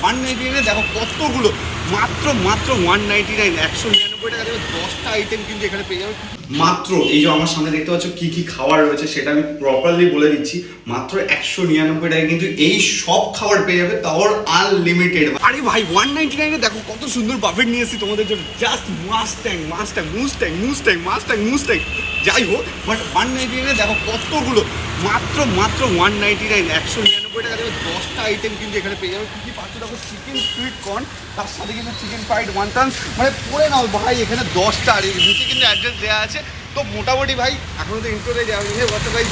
One ninety দেখো কতগুলো মাত্র মাত্র ওয়ান নাইনটি নাইন একশো নিরানব্বই টাকা দেবে দশটা আইটেম কিন্তু এখানে পেয়ে যাবে মাত্র এই যে আমার সামনে দেখতে পাচ্ছ কি কি খাবার রয়েছে সেটা আমি প্রপারলি বলে দিচ্ছি। মাত্র একশো নিরানব্বই টাকা কিন্তু এই সব খাবার পেয়ে যাবে তাও আনলিমিটেড আরে ভাই ওয়ান নাইনটি নাইনে দেখো কত সুন্দর বাফেট নিয়ে এসেছি তোমাদের জন্য। জাস্ট মাস্ট্যাং মাস্ট্যাং মুস্ট্যাং মুস্ট্যাং মাস্ট্যাং মুস্ট্যাং যাই হোক বাট ওয়ান নাইনটি নাইনে দেখো কতগুলো। মাত্র মাত্র ওয়ান নাইনটি নাইন একশো নিরানব্বই টাকা দেবে দশটা আইটেম কিন্তু এখানে পেয়ে যাবে কী কী পাচ্ছ? দেখো চিকেন সুইট কর্ন তার সাথে কিন্তু চিকেন ফ্রাইড ওয়ান্টান মানে পড়ে নাও ভাই, এখানে দশটা, আর নিচে কিন্তু অ্যাড্রেস দেওয়া আছে। তো মোটামুটি ভাই, এখনও তো হয়নি হোয়াট ভাই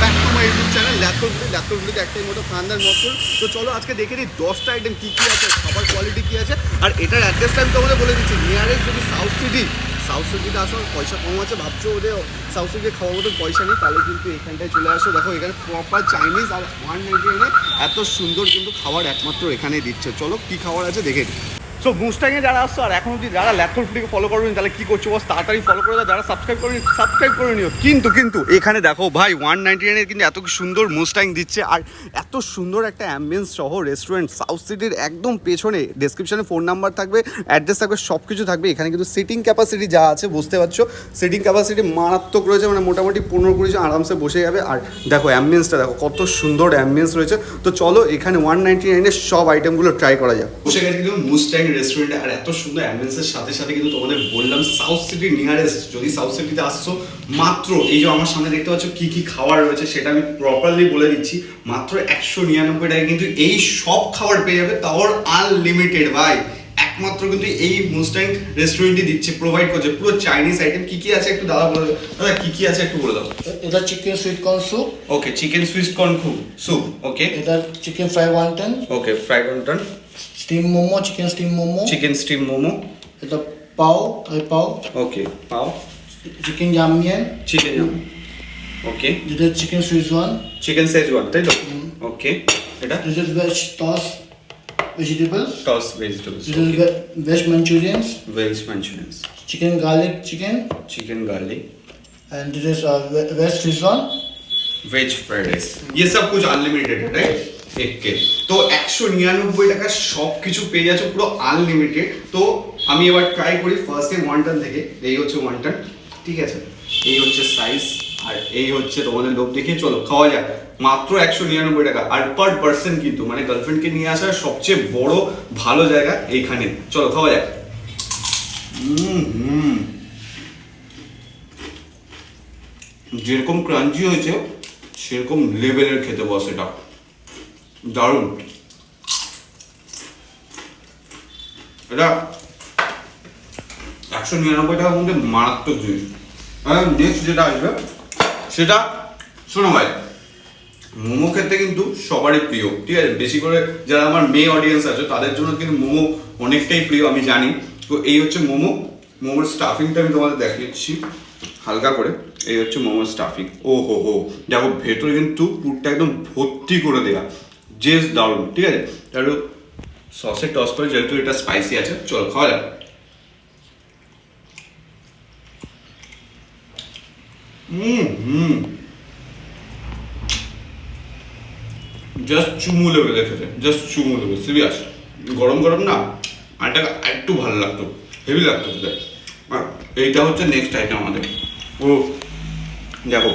back to my YouTube channel ল্যাপটপগুলি ল্যাপটপগুলিতে একটাই মোটো খান্দার মতো তো চলো আজকে দেখে নিই দশটা আইটেম কী কী আছে খাবার কোয়ালিটি কী আছে। আর এটার অ্যাড্রেসটা আমি তোমাদের বলে দিচ্ছি নিয়ারেস্ট যদি সাউথ সিটি সাউথ সিটিতে আসো, পয়সা কম আছে, ভাবছ ওদের সাউথ সিটিতে খাওয়ার মতো পয়সা নেই, তাহলে কিন্তু এখানটায় চলে আসো। দেখো, এখানে প্রপার চাইনিজ আর ওয়ান নাইনটি এত সুন্দর কিন্তু খাবার একমাত্র এখানেই দিচ্ছে। চলো, কী খাবার আছে দেখে নিই। সো মুস্টাংয়ে যারা আসছো আর এখন অব্দি যারা ল্যাপটপ ফ্রিকে ফলো করবেন তাহলে কি করছ বস? তাড়াতাড়ি ফলো করে দাও যারা সাবস্ক্রাইব করেনি সাবস্ক্রাইব করে নিও। কিন্তু কিন্তু এখানে দেখো ভাই ওয়ান নাইনটি নাইনের কিন্তু এত সুন্দর মুস্টাং দিচ্ছে আর এত সুন্দর একটা অ্যাম্বিয়েন্স সহ রেস্টুরেন্ট সাউথ সিটির একদম পেছনে ডেসক্রিপশনে ফোন নাম্বার থাকবে অ্যাড্রেস থাকবে সব কিছু থাকবে। এখানে কিন্তু সিটিং ক্যাপাসিটি যা আছে বুঝতে পারছ? সিটিং ক্যাপাসিটি মারাত্মক রয়েছে মানে মোটামুটি পনেরো কুড়ি জন আরামসে বসে যাবে। আর দেখো অ্যাম্বিয়েন্সটা দেখো কত সুন্দর অ্যাম্বিয়েন্স রয়েছে। তো চলো এখানে ওয়ান নাইনটি নাইনের সব আইটেমগুলো ট্রাই করা যাক। বসে গেছে কিন্তু মুস্ট্যাং রেস্টুরেন্টে আর এত সুন্দর অ্যাম্বিয়েন্সের সাথে সাথে কিন্তু তোমাদের বললাম সাউথ সিটির নিয়ারেস্ট যদি সাউথ সিটিতে আসছো মাত্র এই যে আমার সামনে দেখতে পাচ্ছ কি কি খাবার রয়েছে সেটা আমি প্রপারলি বলে দিচ্ছি মাত্র একশো নিরানব্বই টাকায় কিন্তু এই সব খাবার পেয়ে যাবে তাও আনলিমিটেড ভাই। একমাত্র কিন্তু এই মুস্ট্যাং রেস্টুরেন্টই দিচ্ছে প্রোভাইড করছে। পুরো চাইনিজ আইটেম কি কি আছে একটু দাদা বলে দাদা কি কি আছে একটু বলে দাও। এটা chicken sweet corn soup okay chicken sweet corn খুব স্যুপ ওকে এটা chicken fry wonton okay fried wonton Steam momo chicken steam momo chicken steam momo এটা পাও থাই পাও ওকে পাও চিকেন জামিয়ান চিকেন ওকে যেটা চিকেন সুইজওয়ান চিকেন সেজওয়ান তাই তো ওকে এটা This is veg toss vegetables. Toss vegetables This is ve- veg manchurians, veg manchurians chicken garlic chicken, chicken garlic and this is uh, ve- veg Szechuan. Veg fried rice ये सब कुछ unlimited है right এগকে তো একশো নিরানব্বই টাকা সব কিছু পেয়ে যাচ্ছে, পুরো আনলিমিটেড তো আমি এবার ট্রাই করি ফার্স্টে ওয়ান টান থেকে। এই হচ্ছে ওয়ান টান ঠিক আছে? এই হচ্ছে সাইজ আর এই হচ্ছে তোমাদের লোক দেখিয়ে চলো, খাওয়া যাক। মাত্র একশো নিরানব্বই টাকা, আর পার পার্সেন্ট কিন্তু মানে গার্লফ্রেন্ডকে নিয়ে আসার সবচেয়ে বড় ভালো জায়গা এইখানে। চলো, খাওয়া যাক। হুম যেরকম ক্রাঞ্চি হয়েছে, সেরকম লেভেলের খেতে বস এটা। দারুণ। এটা একশো নিরানব্বই টাকার মধ্যে মারাত্মক জিনিস নেক্সট যেটা আসবে, সেটা শোনো ভাই, মোমো খেতে কিন্তু সবারই প্রিয়, ঠিক আছে? বেশি করে যারা আমার মেয়ে অডিয়েন্স আছে, তাদের জন্য কিন্তু মোমো অনেকটাই প্রিয়, আমি জানি। তো এই হচ্ছে মোমো। মোমোর স্টাফিংটা আমি তোমাদের দেখিয়েছি, হালকা করে। এই হচ্ছে মোমোর স্টাফিং ও হো হো দেখো, ভেতরে কিন্তু পুরটা একদম ভর্তি করে দেওয়া জেস দারুণ ঠিক আছে? একটু সসে টস করে, যেহেতু এটা স্পাইসি আছে, চল, খাওয়া যাক। হুম জাস্ট চুমু লেবে দেখেছে জাস্ট চুমু লেবে সিরিয়াস গরম গরম না, আর এটা একটু ভালো লাগতো হেভি লাগতো খেতে। এইটা হচ্ছে নেক্সট আইটেম আমাদের। ও, দেখো,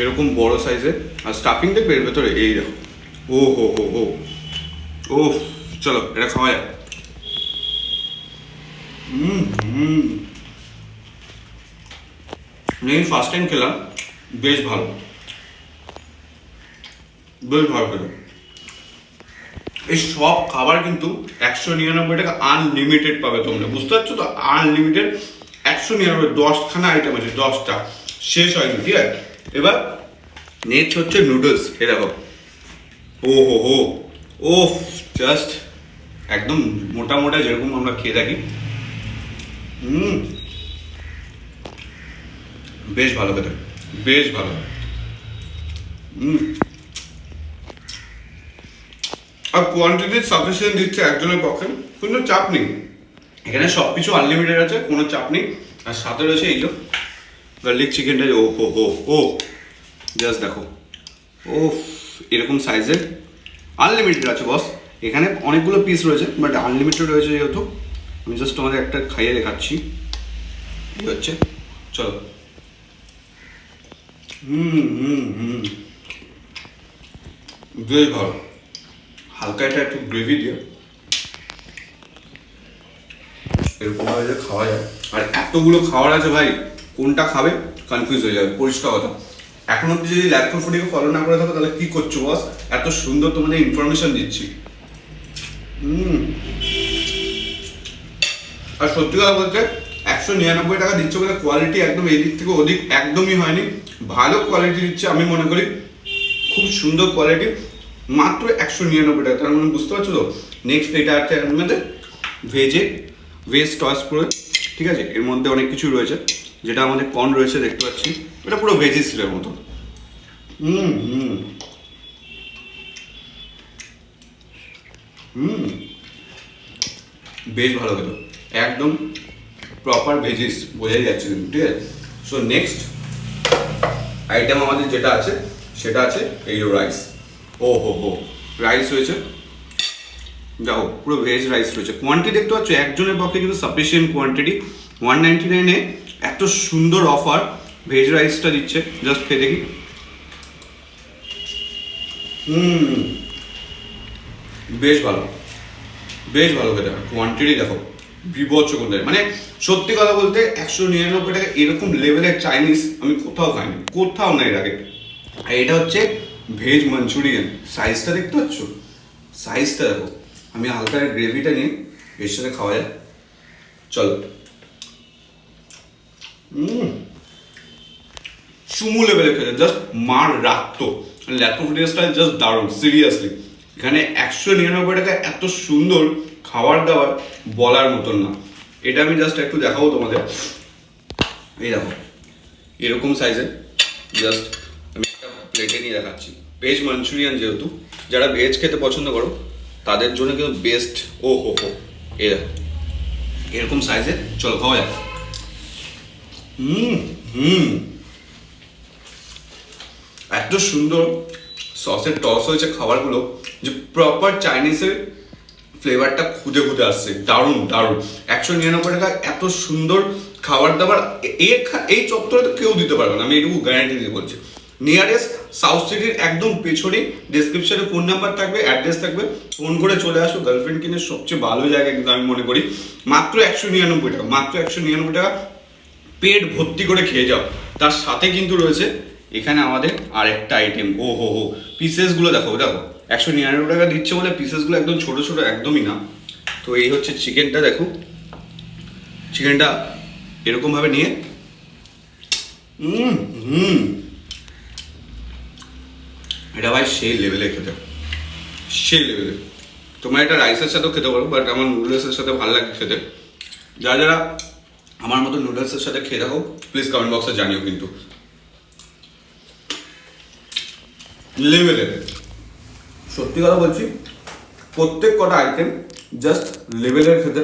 এরকম বড় সাইজের আর স্টাফিং দেখবে এর ভেতরে, এই দেখো। ও হো হো হো। ও, চলো, এটা খাওয়া যাক। হুম। আমি ফার্স্ট টাইম খেলাম, বেশ ভালো। বেশ ভালো খেলাম। এই সব খাবার কিন্তু একশো নিরানব্বই টাকা আনলিমিটেড পাবে তোমরা। বুঝতে পারছ তো? আনলিমিটেড একশো নিরানব্বই, দশখানা আইটেম আছে, দশটা। শেষ হয়নি, ঠিক আছে? এবার নেক্সট হচ্ছে নুডলস এ দেখো। ও হো হো ও জাস্ট একদম মোটা মোটা যেরকম আমরা খেয়ে থাকি। হুম বেশ ভালো খেতে, বেশ ভালো। হুম আর কোয়ান্টিটি সাফিসিয়েন্ট দিচ্ছে একজনের পক্ষে, কোনো চাপ নেই। এখানে সব কিছু আনলিমিটেড আছে, কোনো চাপ নেই। আর সাথে রয়েছে এই যে গার্লিক চিকেনটা ও হো হো ও জাস্ট দেখো। ও এরকম সাইজের আনলিমিটেড আছে বস এখানে অনেকগুলো পিস রয়েছে বাট আনলিমিটেড রয়েছে যেহেতু, আমি জাস্ট তোমাদের একটা খাইয়ে দেখাচ্ছি। এই হচ্ছে? চলো। হুম হুম হুম। বেশ ভালো। হালকা এটা একটু গ্রেভি দিয়ে এরকমভাবে যে খাওয়া যায়। আর এতগুলো খাওয়ার আছে ভাই, কোনটা খাবে? কনফিউজ হয়ে যাবে, পরিষ্কার কথা। এখন অব্দি যদি ল্যাপটপ ফুডিকে ফলো না করে থাকো, তাহলে কি করছ বস এত সুন্দর তোমাদের ইনফরমেশন দিচ্ছি। হুম। আর সত্যি কথা বলতে, একশো নিরানব্বই টাকা দিচ্ছে বলে কোয়ালিটি একদম এদিক থেকে ওদিক একদমই হয়নি। ভালো কোয়ালিটি দিচ্ছে, আমি মনে করি। খুব সুন্দর কোয়ালিটি মাত্র একশো নিরানব্বই টাকা। তার মানে বুঝতে পারছ তো? নেক্সট এটা আছে ভেজে ভেজ টস করে ঠিক আছে? এর মধ্যে অনেক কিছু রয়েছে। যেটা আমাদের কর্ন রয়েছে দেখতে পাচ্ছি। এটা পুরো ভেজি ভেজিসের মতো। হুম হুম। হুম। বেশ ভালো হলো একদম প্রপার ভেজিস বোঝাই যাচ্ছে কিন্তু ঠিক আছে? সো নেক্সট আইটেম আমাদের যেটা আছে সেটা আছে এই রাইস ও হো হো রাইস রয়েছে। দেখো পুরো ভেজ রাইস রয়েছে। কোয়ান্টিটি দেখতে পাচ্ছ একজনের পক্ষে কিন্তু সাফিসিয়েন্ট কোয়ান্টিটি ওয়ান নাইনটি নাইনে এত সুন্দর অফার ভেজ রাইসটা দিচ্ছে জাস্ট খেয়ে দেখি। হুম, বেশ ভালো বেশ ভালো খেতে কোয়ান্টিটি দেখো, বিভৎস করতে মানে সত্যি কথা বলতে একশো নিরানব্বই টাকা এরকম লেভেলের চাইনিজ আমি কোথাও খাইনি, কোথাও নাই এর আগে। আর এটা হচ্ছে ভেজ মাঞ্চুরিয়ান সাইজটা দেখতে পাচ্ছ? সাইজটা দেখো। আমি হালকা গ্রেভিটা নিয়ে এর সাথে খাওয়া যায়। চলো। চুমু লেভেলে খেতে। জাস্ট মার রাখতো ল্যাপটপ স্টাইল জাস্ট দারুণ সিরিয়াসলি এখানে একশো নিরানব্বই টাকা এত সুন্দর খাবার দাবার বলার মতন না। এটা আমি জাস্ট একটু দেখাবো তোমাদের। এই দেখো, এরকম সাইজের জাস্ট আমি একটা প্লেটে নিয়ে দেখাচ্ছি। ভেজ মাঞ্চুরিয়ান যেহেতু, যারা ভেজ খেতে পছন্দ করো, তাদের জন্য কিন্তু বেস্ট ও হো হো এই দেখো। এরকম সাইজের চলো, খাওয়া যাক। হুম হুম। এত সুন্দর সসের টস হয়েছে খাবারগুলো, যে প্রপার চাইনিজের ফ্লেভারটা খুঁজে খুঁজে আসছে। দারুণ দারুণ। একশো নিরানব্বই টাকা এত সুন্দর খাবার দাবার এই চত্বরে তো কেউ দিতে পারবে না, আমি এটুকু গ্যারান্টি দিয়ে বলছি। নিয়ারেস্ট সাউথ সিটির একদম পেছনে ডিসক্রিপশনে ফোন নাম্বার থাকবে অ্যাড্রেস থাকবে ফোন করে চলে আসো গার্লফ্রেন্ড কিনে সবচেয়ে ভালো জায়গা কিন্তু আমি মনে করি। মাত্র একশো নিরানব্বই টাকা, মাত্র একশো নিরানব্বই টাকা পেট ভর্তি করে খেয়ে যাও। তার সাথে কিন্তু রয়েছে এখানে আমাদের আরেকটা আইটেম ও হো হো পিসেসগুলো দেখো দেখো। একশো নিরানব্বই টাকা দিচ্ছে বলে পিসেসগুলো একদম ছোট ছোট, একদমই না। তো এই হচ্ছে চিকেনটা দেখো। চিকেনটা এরকমভাবে নিয়ে। হুম। এটা ভাই সেই লেভেলে খেতে। সেই লেভেলে তোমরা এটা রাইসের সাথেও খেতে পারো বাট আমার নুডলসের সাথে ভালো লাগে খেতে। যারা যারা আমার মতো নুডলসের সাথে খেয়ে থাকো প্লিজ কমেন্ট বক্সে জানিও কিন্তু। লেভেলে সত্যি কথা বলছি, প্রত্যেক কটা আইটেম জাস্ট লেভেলের খেতে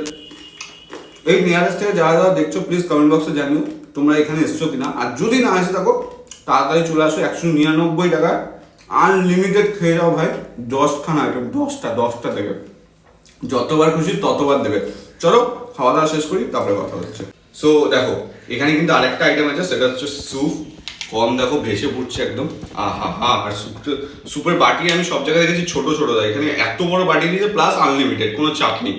এই নিয়ারেস্ট থেকে যারা যারা দেখছ প্লিজ কমেন্ট বক্সে জানিও, তোমরা এখানে এসছো কিনা। আর যদি না এসে থাকো, তাড়াতাড়ি চলে আসো একশো নিরানব্বই টাকা আনলিমিটেড খেয়ে যাও ভাই। দশখানা আইটেম দশটা দশটা দেবে। যতবার খুশি ততবার দেবে। চলো, খাওয়া দাওয়া শেষ করি, তারপরে কথা হচ্ছে। সো দেখো, এখানে কিন্তু আরেকটা আইটেম আছে, সেটা হচ্ছে স্যুপ কম দেখো, ভেসে পড়ছে একদম। আহা হা, আর স্যুপ স্যুপের বাটি আমি সব জায়গায় দেখেছি ছোট ছোট। দেয় এখানে এত বড় বাটি দিয়েছে প্লাস আনলিমিটেড কোনো চাপ নেই।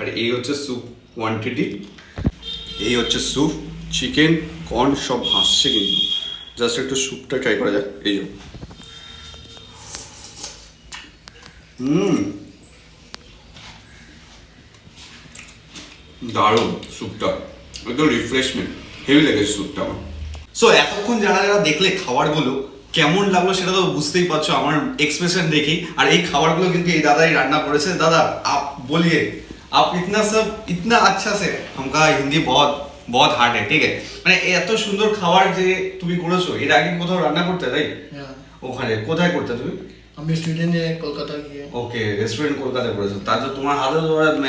আর এই হচ্ছে স্যুপ কোয়ান্টিটি এই হচ্ছে স্যুপ চিকেন কর্ন সব ভাসছে কিন্তু। জাস্ট একটু স্যুপটা ট্রাই করা যাক, এই হুম। দারুণ স্যুপটা একদম রিফ্রেশমেন্ট হেভি লেগেছে স্যুপটা আমার। সো এতক্ষণ যারা যারা দেখলে খাবারগুলো কেমন লাগল সেটা তো বুঝতেই পারছ আমার এক্সপ্রেশন দেখি। আর এই খাবারগুলো কিন্তু এই দাদাই রান্না করেছে। দাদা আপ বলিয়ে আপ ইতনা সব इतना अच्छा से हमका হিন্দি बहुत बहुत হার্ড है ঠিক আছে? মানে এত সুন্দর খাবার যে তুমি করেছ এর আগে কোথাও রান্না করতে তাই? ওখানে কোথায় করতে তুমি? আমি স্টুডেন্টে কলকাতা গিয়ে। ওকে রেস্টুরেন্ট কলকাতায় করেছ তার জন্য তোমার হাতে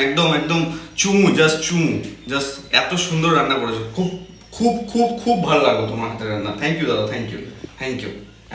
একদম একদম চুমু জাস্ট চুমু জাস্ট এত সুন্দর রান্না করেছ। খুব খুব খুব খুব ভালো লাগল তোমার হাতের রান্না। থ্যাংক ইউ দাদা থ্যাংক ইউ থ্যাংক ইউ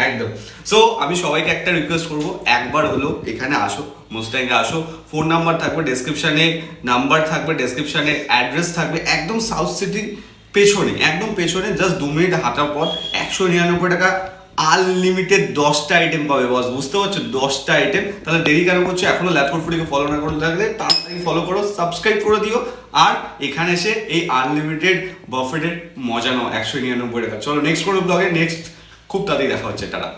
একদম। সো আমি সবাইকে একটা রিকোয়েস্ট করব, একবার হলো এখানে আসো মুস্তাঙ্গে আসো। ফোন নাম্বার থাকবে ডেসক্রিপশানে নাম্বার থাকবে ডেসক্রিপশানে অ্যাড্রেস থাকবে একদম সাউথ সিটির পেছনে, একদম পেছনে জাস্ট দু মিনিট হাঁটার পর একশো নিরানব্বই টাকা আনলিমিটেড দশটা আইটেম পাবে বস বুঝতে পারছ? দশটা আইটেম তাহলে দেরি কেন করছ? এখনও ল্যাপটপ ফুটিকে ফলো না করে থাকলে তাড়াতাড়ি ফলো করো সাবস্ক্রাইব করে দিও। আর এখানে এসে এই আনলিমিটেড বফেটের মজা নাও, একশো নিরানব্বই টাকা। চলো নেক্সট কোনো ব্লগে নেক্সট খুব তাড়াতাড়ি দেখা হচ্ছে, টাটা।